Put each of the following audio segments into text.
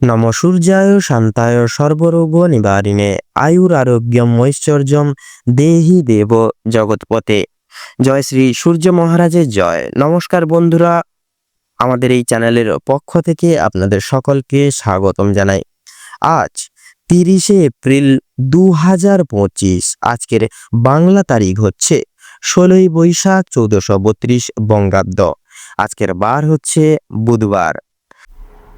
নম সূর্যায় শান্তায় সর্বরোগ নিবারিণে, আয়ুর আরোগ্যম ঐশ্বর্যম দেহি দেব জগৎপথে। জয় শ্রী সূর্য মহারাজের জয়। নমস্কার বন্ধুরা, আমাদের এই চ্যানেলের পক্ষ থেকে আপনাদের সকলকে স্বাগতম জানাই। আজ তিরিশে এপ্রিল দু হাজার পঁচিশ, আজকের বাংলা তারিখ হচ্ছে ষোলোই বৈশাখ চৌদ্দশো বত্রিশ বঙ্গাব্দ। আজকের বার হচ্ছে বুধবার।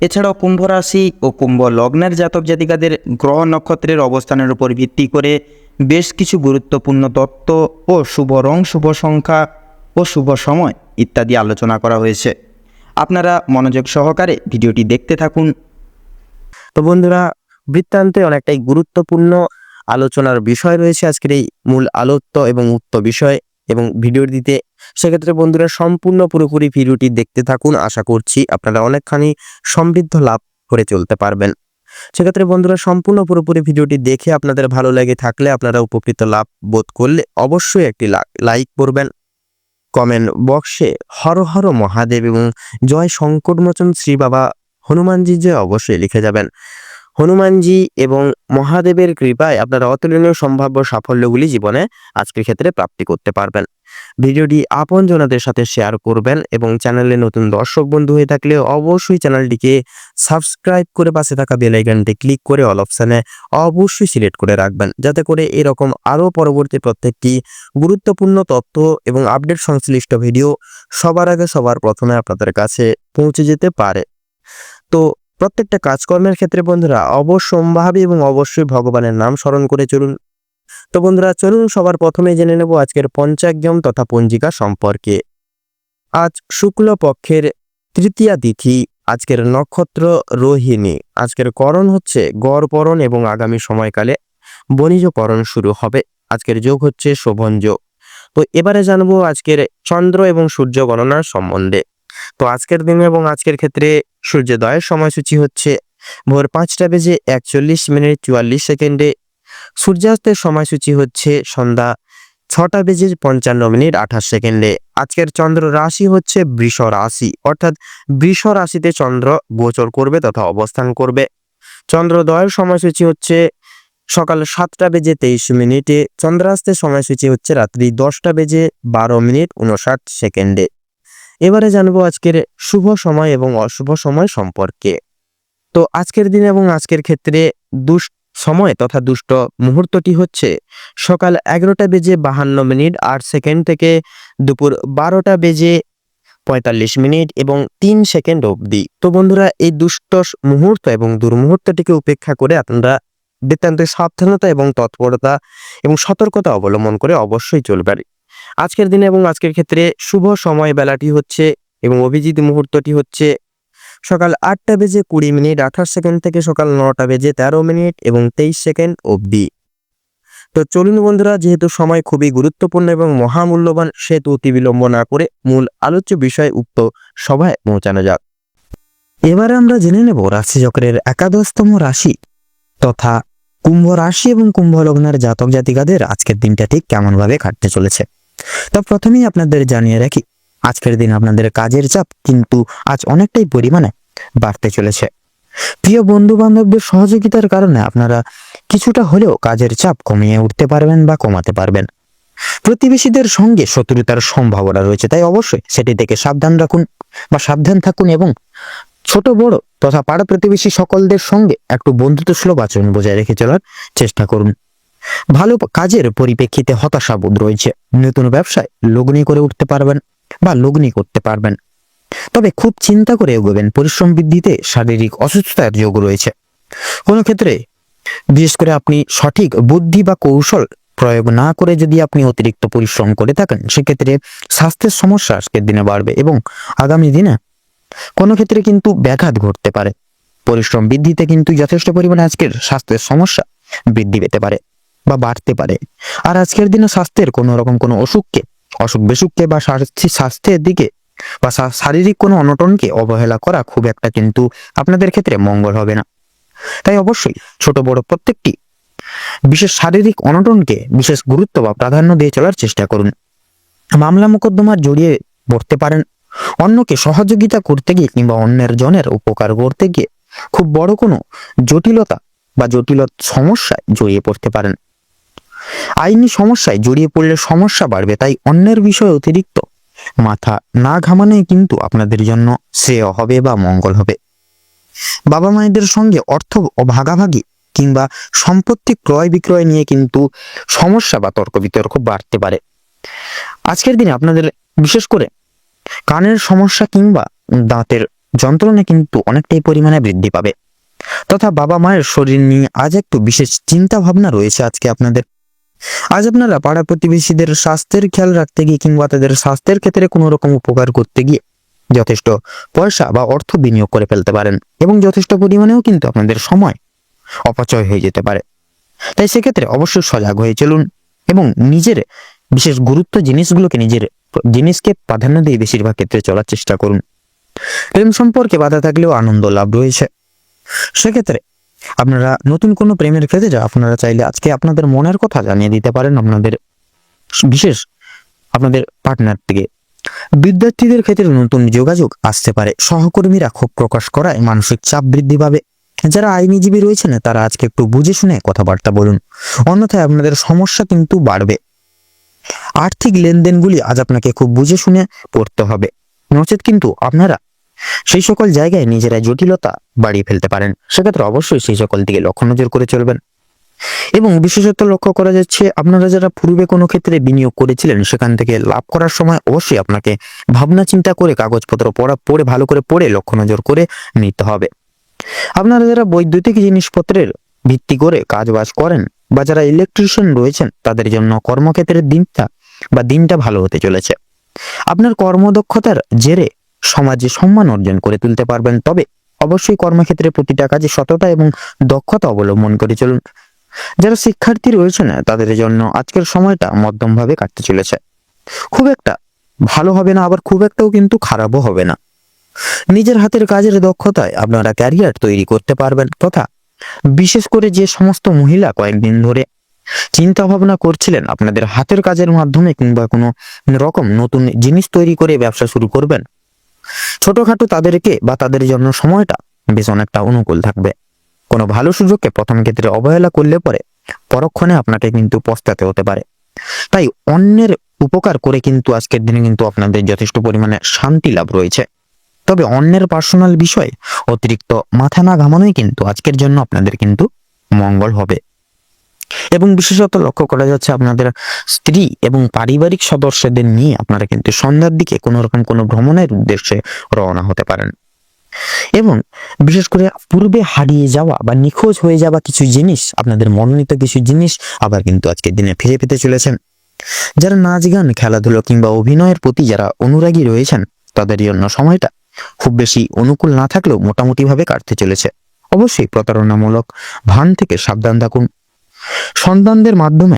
এছাড়াও কুম্ভ রাশি ও কুম্ভ লগ্নের জাতক জাতিকাদের গ্রহ নক্ষত্রের অবস্থানের উপর ভিত্তি করে বেশ কিছু গুরুত্বপূর্ণ তত্ত্ব ও শুভ রং, শুভ সংখ্যা ও শুভ সময় ইত্যাদি আলোচনা করা হয়েছে। আপনারা মনোযোগ সহকারে ভিডিওটি দেখতে থাকুন। তো বন্ধুরা, বৃত্তান্তে অনেকটাই গুরুত্বপূর্ণ আলোচনার বিষয় রয়েছে আজকের এই মূল আলোত্য এবং উক্ত বিষয় এবং ভিডিও দিতে সেক্ষেত্রে বন্ধুরা সম্পূর্ণ পুরোপুরি ভিডিওটি দেখতে থাকুন। আশা করছি আপনারা অনেকখানি সমৃদ্ধ লাভ করে চলতে পারবেন। সেক্ষেত্রে বন্ধুরা সম্পূর্ণ পুরোপুরি ভিডিওটি দেখে আপনাদের ভালো লেগে থাকলে আপনারা উপকৃত লাভ বোধ করলে অবশ্যই একটি লাইক করবেন। কমেন্ট বক্সে হর হর মহাদেব এবং জয় সংকটমোচন শ্রী বাবা হনুমানজি যে অবশ্যই লিখে যাবেন। হনুমানজি এবং মহাদেবের কৃপায় আপনারা অতুলনীয় সম্ভাব্য সাফল্যগুলি জীবনে আজকের ক্ষেত্রে প্রাপ্তি করতে পারবেন। ভিডিওটি আপনজনদের সাথে শেয়ার করবেন এবং চ্যানেলে নতুন দর্শক বন্ধু হয়ে থাকলে অবশ্যই চ্যানেলটিকে সাবস্ক্রাইব করে পাশে থাকা বেল আইকনটি ক্লিক করে অল অপশানে অবশ্যই সিলেক্ট করে রাখবেন। যাতে করে এরকম আরও পরবর্তী প্রত্যেকটি গুরুত্বপূর্ণ তথ্য এবং আপডেট সংশ্লিষ্ট ভিডিও সবার আগে সবার প্রথমে আপনাদের কাছে পৌঁছে যেতে পারে। তো প্রত্যেকটা কাজকর্মের ক্ষেত্রে বন্ধুরা অবশ্যম্ভাবী এবং অবশ্যই ভগবানের নাম স্মরণ করে চলুন। তো বন্ধুরা, চলুন সবার প্রথমে জেনে নেব আজকের পঞ্চাগ্যম তথা পঞ্জিকা সম্পর্কে। আজ শুক্ল পক্ষের তৃতীয়া তিথি, আজকের নক্ষত্র রোহিণী। আজকের করণ হচ্ছে গড়পরণ এবং আগামী সময়কালে বণিজকরণ শুরু হবে। আজকের যোগ হচ্ছে শোভন যোগ। তো এবারে জানব আজকের চন্দ্র এবং সূর্য গণনার সম্বন্ধে। তো আজকের দিনে এবং আজকের ক্ষেত্রে সূর্যোদয়ের সময়সূচি হচ্ছে ভোর পাঁচটা বেজে একচল্লিশ মিনিট চুয়াল্লিশ সেকেন্ডে সূর্যাস্তের সময়সূচি হচ্ছে সন্ধ্যা ছটা বেজে পঞ্চান্ন মিনিট আঠাশ সেকেন্ডে। আজকের চন্দ্র রাশি হচ্ছে বৃষ রাশি, অর্থাৎ বৃষ রাশিতে চন্দ্র গোচর করবে তথা অবস্থান করবে। চন্দ্রোদয়ের সময়সূচি হচ্ছে সকাল সাতটা বেজে তেইশ মিনিটে, চন্দ্রাস্তের সময়সূচি হচ্ছে রাত্রি দশটা বেজে বারো মিনিট উনষাট সেকেন্ডে। এবারে জানব আজকের শুভ সময় এবং অশুভ সময় সম্পর্কে। তো আজকের দিন এবং আজকের ক্ষেত্রে দুষ্ট সময় তথা দুষ্ট মুহূর্তটি হচ্ছে সকাল এগারোটা বেজে বাহান্ন মিনিট আট সেকেন্ড থেকে দুপুর বারোটা বেজে পঁয়তাল্লিশ মিনিট এবং তিন সেকেন্ড অবধি। তো বন্ধুরা, এই দুষ্ট মুহূর্ত এবং দুর্মুহূর্তটিকে উপেক্ষা করে আপনারা বৃত্তান্ত সাবধানতা এবং তৎপরতা এবং সতর্কতা অবলম্বন করে অবশ্যই চলবে আজকের দিনে এবং আজকের ক্ষেত্রে শুভ সময় বেলাটি হচ্ছে এবং অভিজিৎ মুহূর্তটি হচ্ছে সকাল আটটা বেজে কুড়ি মিনিট, আঠাশ সেকেন্ড থেকে সকাল নটা বেজে তেরো মিনিট এবং তেইশ সেকেন্ড অবধি। তো চলুন বন্ধুরা, যেহেতু সময় খুবই গুরুত্বপূর্ণ এবং মহামূল্যবান, সেহেতু অতি বিলম্ব না করে মূল আলোচ্য বিষয় উক্ত সভায় পৌঁছানো যাক। এবারে আমরা জেনে নেব রাশিচক্রের একাদশতম রাশি তথা কুম্ভ রাশি এবং কুম্ভ লগ্নের জাতক জাতিকাদের আজকের দিনটা ঠিক কেমনভাবে কাটতে চলেছে। তো প্রথমেই আপনাদের জানিয়ে রাখি আজকের দিন আপনাদের কাজের চাপ কিন্তু আজ অনেকটাই পরিমাণে বাড়তে চলেছে। প্রিয় বন্ধু বান্ধবদের সহযোগিতার কারণে আপনারা কিছুটা হলেও কাজের চাপ কমিয়ে উঠতে পারবেন বা কমাতে পারবেন। প্রতিবেশীদের সঙ্গে শত্রুতার সম্ভাবনা রয়েছে, তাই অবশ্যই সেটি থেকে সাবধান রাখুন বা সাবধান থাকুন এবং ছোট, বড় তথা পাড়া প্রতিবেশী সকলদের সঙ্গে একটু বন্ধুত্ব সুলভ আচরণ বজায় রেখে চলার চেষ্টা করুন। ভালো কাজের পরিপ্রেক্ষিতে হতাশাবোধ রয়েছে। নতুন ব্যবসায় লগ্নি করে উঠতে পারবেন। বা লগ্নি করতে পারবেন। তবে খুব চিন্তা করে এগোবেন, পরিশ্রম বৃদ্ধিতে শারীরিক অসুস্থতার যোগ রয়েছে। কোনো ক্ষেত্রে বিশেষ করে আপনি সঠিক বুদ্ধি বা কৌশল প্রয়োগ না করে যদি আপনি অতিরিক্ত পরিশ্রম করে থাকেন, সেক্ষেত্রে স্বাস্থ্যের সমস্যা আজকের দিনে বাড়বে এবং আগামী দিনে কোনো ক্ষেত্রে কিন্তু ব্যাঘাত ঘটতে পারে। পরিশ্রম বৃদ্ধিতে কিন্তু যথেষ্ট পরিমাণে আজকের স্বাস্থ্যের সমস্যা বৃদ্ধি পেতে পারে বা বাড়তে পারে। আর আজকের দিনে স্বাস্থ্যের কোনো রকম কোনো অসুখকে অসুখ বিসুখকে বা স্বাস্থ্য- স্বাস্থ্যের দিকে বা শারীরিক কোনো অনটনকে অবহেলা করা খুব একটা কিন্তু আপনাদের ক্ষেত্রে মঙ্গল হবে না। তাই অবশ্যই ছোট, বড় প্রত্যেকটি বিশেষ শারীরিক অনটনকে বিশেষ গুরুত্ব বা প্রাধান্য দিয়ে চলার চেষ্টা করুন। মামলা মোকদ্দমার জড়িয়ে পড়তে পারেন। অন্যকে সহযোগিতা করতে গিয়ে কিংবা অন্যের জনের উপকার করতে গিয়ে খুব বড় কোনো জটিলতা বা জটিল সমস্যায় জড়িয়ে পড়তে পারেন। আইনি সমস্যায় জড়িয়ে পড়লে সমস্যা বাড়বে, তাই অন্যের বিষয়ে অতিরিক্ত মাথা না ঘামানোই কিন্তু আপনাদের জন্য শ্রেয় হবে বা মঙ্গল হবে। বাবা মায়েদের সঙ্গে অর্থ ও ভাগাভাগি কিংবা সম্পত্তি ক্রয় বিক্রয় নিয়ে কিন্তু সমস্যা বা তর্ক বিতর্ক বাড়তে পারে। আজকের দিনে আপনাদের বিশেষ করে কানের সমস্যা কিংবা দাঁতের যন্ত্রণা কিন্তু অনেকটাই পরিমাণে বৃদ্ধি পাবে। তথা বাবা মায়ের শরীর নিয়ে আজ একটু বিশেষ চিন্তা ভাবনা রয়েছে আজকে আপনাদের। আজ আপনারা পাড়া প্রতিবেশীদের স্বাস্থ্যের খেয়াল রাখতে গিয়ে কিংবা তাদের স্বাস্থ্যের ক্ষেত্রে কোনো রকম উপকার করতে গিয়ে যথেষ্ট পয়সা বা অর্থ বিনিয়োগ করে ফেলতে পারেন এবং যথেষ্ট পরিমাণেও কিন্তু আপনাদের সময় অপচয় হয়ে যেতে পারে। তাই সেক্ষেত্রে অবশ্যই সজাগ হয়ে চলুন এবং নিজের বিশেষ গুরুত্ব জিনিসগুলোকে নিজের জিনিসকে প্রাধান্য দিয়ে বেশিরভাগ ক্ষেত্রে চলার চেষ্টা করুন। প্রেম সম্পর্কে বাধা থাকলেও আনন্দ লাভ রয়েছে। সেক্ষেত্রে আপনারা নতুন কোনো প্রেমের ক্ষেত্রে আপনারা চাইলে আজকে আপনাদের মনের কথা জানিয়ে দিতে পারেন আপনাদের বিশেষ আপনাদের পার্টনার থেকে। বিদ্যার্থীদের ক্ষেত্রে নতুন যোগাযোগ আসতে পারে। সহকর্মীরা ক্ষোভ প্রকাশ করায় মানসিক চাপ বৃদ্ধি পাবে। যারা আইনজীবী রয়েছেন, তারা আজকে একটু বুঝে শুনে কথাবার্তা বলুন। অন্যথায় আপনাদের সমস্যা কিন্তু বাড়বে। আর্থিক লেনদেনগুলি আজ আপনাকে খুব বুঝে শুনে পড়তে হবে। নচেত কিন্তু আপনারা সেই সকল জায়গায় নিজেরা জটিলতা বাড়িয়ে ফেলতে পারেন। সেক্ষেত্রে অবশ্যই সেই সকল দিকে লক্ষ্য নজর করে চলবেন। এবং বিশেষত লক্ষ্য করা যাচ্ছে, আপনারা যারা পূর্বে কোনো ক্ষেত্রে বিনিয়োগ করেছিলেন, সেখান থেকে লাভ করার সময় অবশ্যই আপনাকে ভাবনা চিন্তা করে কাগজপত্র পড়া, পড়ে, ভালো করে পড়ে লক্ষ্য নজর করে নিতে হবে। আপনারা যারা বৈদ্যুতিক জিনিসপত্রের ভিত্তি করে কাজ বাজ করেন বা যারা ইলেকট্রিশিয়ান রয়েছেন, তাদের জন্য কর্মক্ষেত্রের দিনটা বা দিনটা ভালো হতে চলেছে। আপনার কর্মদক্ষতার জেরে সমাজে সম্মান অর্জন করে তুলতে পারবেন। তবে অবশ্যই কর্মক্ষেত্রে প্রতিটা কাজে সততা এবং দক্ষতা অবলম্বন করে চলুন। যারা শিক্ষার্থী রয়েছেন তাদের জন্য আজকের সময়টা মধ্যমভাবে কাটতে চলেছে। খুব একটা ভালো হবে না, আবার খুব একটাও কিন্তু খারাপও হবে না। নিজের হাতের কাজের দক্ষতায় আপনারা ক্যারিয়ার তৈরি করতে পারবেন তথা বিশেষ করে যে সমস্ত মহিলা কয়েকদিন ধরে চিন্তা ভাবনা করছিলেন, আপনাদের হাতের কাজের মাধ্যমে কিংবা কোনো রকম নতুন জিনিস তৈরি করে ব্যবসা শুরু করবেন ছোটখাটো তাদেরকে বা তাদের জন্য সময়টা বেশ অনেকটা অনুকূল থাকবে। কোনো ভালো সুযোগকে প্রথম ক্ষেত্রে অবহেলা করলে পরে পরক্ষণে আপনাকে কিন্তু পস্তাতে হতে পারে। তাই অন্যের উপকার করে কিন্তু আজকের দিনে কিন্তু আপনাদের যথেষ্ট পরিমাণে শান্তি লাভ রয়েছে। তবে অন্যের পার্সোনাল বিষয়ে অতিরিক্ত মাথা না ঘামানোই কিন্তু আজকের জন্য আপনাদের কিন্তু মঙ্গল হবে। এবং বিশেষত লক্ষ্য করা যাচ্ছে আপনাদের স্ত্রী এবং পারিবারিক সদস্যদের নিয়ে আপনারা কিন্তু সন্ধ্যার দিকে কোনো রকম কোনো ভ্রমণের উদ্দেশ্যে রওনা হতে পারেন। এবং বিশেষ করে পূর্বে হারিয়ে যাওয়া বা নিখোঁজ হয়ে যাওয়া কিছু জিনিস, আপনাদের মনোনীত কিছু জিনিস আবার কিন্তু আজকের দিনে ফিরে পেতে চলেছেন। যারা নাচ গান, খেলাধুলো কিংবা অভিনয়ের প্রতি যারা অনুরাগী রয়েছেন, তাদের জন্য সময়টা খুব বেশি অনুকূল না থাকলেও মোটামুটি ভাবে কাটতে চলেছে। অবশ্যই প্রতারণামূলক ভান থেকে সাবধান থাকুন। সন্তানদের মাধ্যমে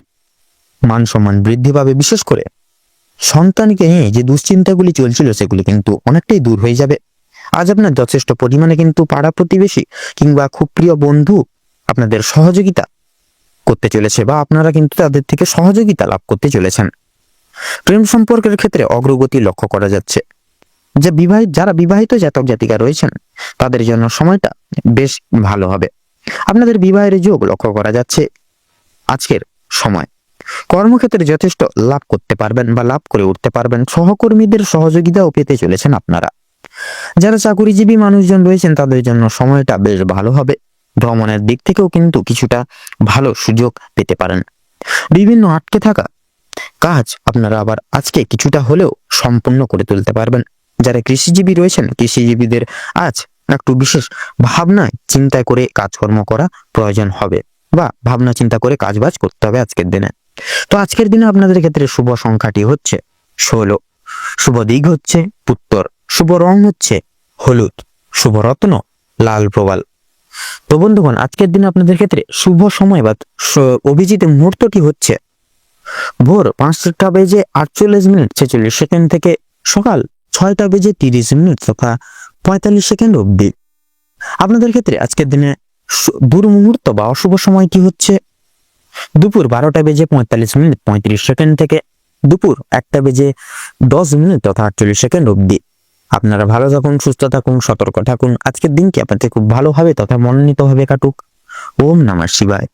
মান সম্মান বৃদ্ধি পাবে। বিশেষ করে সন্তানকে নিয়ে যে দুশ্চিন্তাগুলি চলছিল, সেগুলি কিন্তু অনেকটাই দূর হয়ে যাবে। আজ আপনার যথেষ্ট পরিমাণে কিন্তু পাড়া প্রতিবেশী কিংবা খুব প্রিয় বন্ধু আপনাদের সহযোগিতা করতে চলেছে বা আপনারা কিন্তু তাদের থেকে সহযোগিতা লাভ করতে চলেছেন। প্রেম সম্পর্কের ক্ষেত্রে অগ্রগতি লক্ষ্য করা যাচ্ছে। যে বিবাহিত যারা বিবাহিত জাতক জাতিকা রয়েছেন, তাদের জন্য সময়টা বেশ ভালো হবে। আপনাদের বিবাহের যোগ লক্ষ্য করা যাচ্ছে। আজকের সময়। কর্মক্ষেত্রে যথেষ্ট লাভ করতে পারবেন বা লাভ করে উঠতে পারবেন। সহকর্মীদের সহযোগিতাও পেতে চলেছেন আপনারা। যারা চাকুরিজীবী মানুষজন রয়েছেন, তাদের জন্য সময়টা বেশ ভালো হবে। ভ্রমণের দিক থেকেও কিন্তু কিছুটা ভালো সুযোগ পেতে পারেন। বিভিন্ন আটকে থাকা কাজ আপনারা আবার আজকে কিছুটা হলেও সম্পূর্ণ করে তুলতে পারবেন। যারা কৃষিজীবী রয়েছেন, কৃষিজীবীদের আজ একটু বিশেষ ভাবনায় চিন্তা করে কাজকর্ম করা প্রয়োজন হবে। বা ভাবনা চিন্তা করে কাজবাজ করতে হবে আজকের দিনে। তো আজকের দিনে আপনাদের ক্ষেত্রে শুভ সংখ্যাটি হচ্ছে ষোলো। শুভ দিক হচ্ছে উত্তর। শুভ রং হচ্ছে হলুদ। শুভ রত্ন লাল প্রবাল। তো বন্ধুগণ, আজকের দিনে আপনাদের ক্ষেত্রে শুভ সময় বা অভিজিৎ মুহূর্তটি হচ্ছে ভোর পাঁচটা বেজে আটচল্লিশ মিনিট ছেচল্লিশ সেকেন্ড থেকে সকাল ছয়টা বেজে তিরিশ মিনিট তথা পঁয়তাল্লিশ সেকেন্ড অবধি। আপনাদের ক্ষেত্রে আজকের দিনে দুর্মুহূর্ত বা অশুভ সময় কি হচ্ছে? দুপুর বারোটা বেজে পঁয়তাল্লিশ মিনিট, পঁয়ত্রিশ সেকেন্ড থেকে দুপুর একটা বেজে দশ মিনিট তথা আটচল্লিশ সেকেন্ড অবধি। আপনারা ভালো থাকুন, সুস্থ থাকুন, সতর্ক থাকুন। আজকের দিনটি আপনাদের খুব ভালোভাবে তথা মনোনীতভাবে কাটুক। ওম নমঃ শিবায়।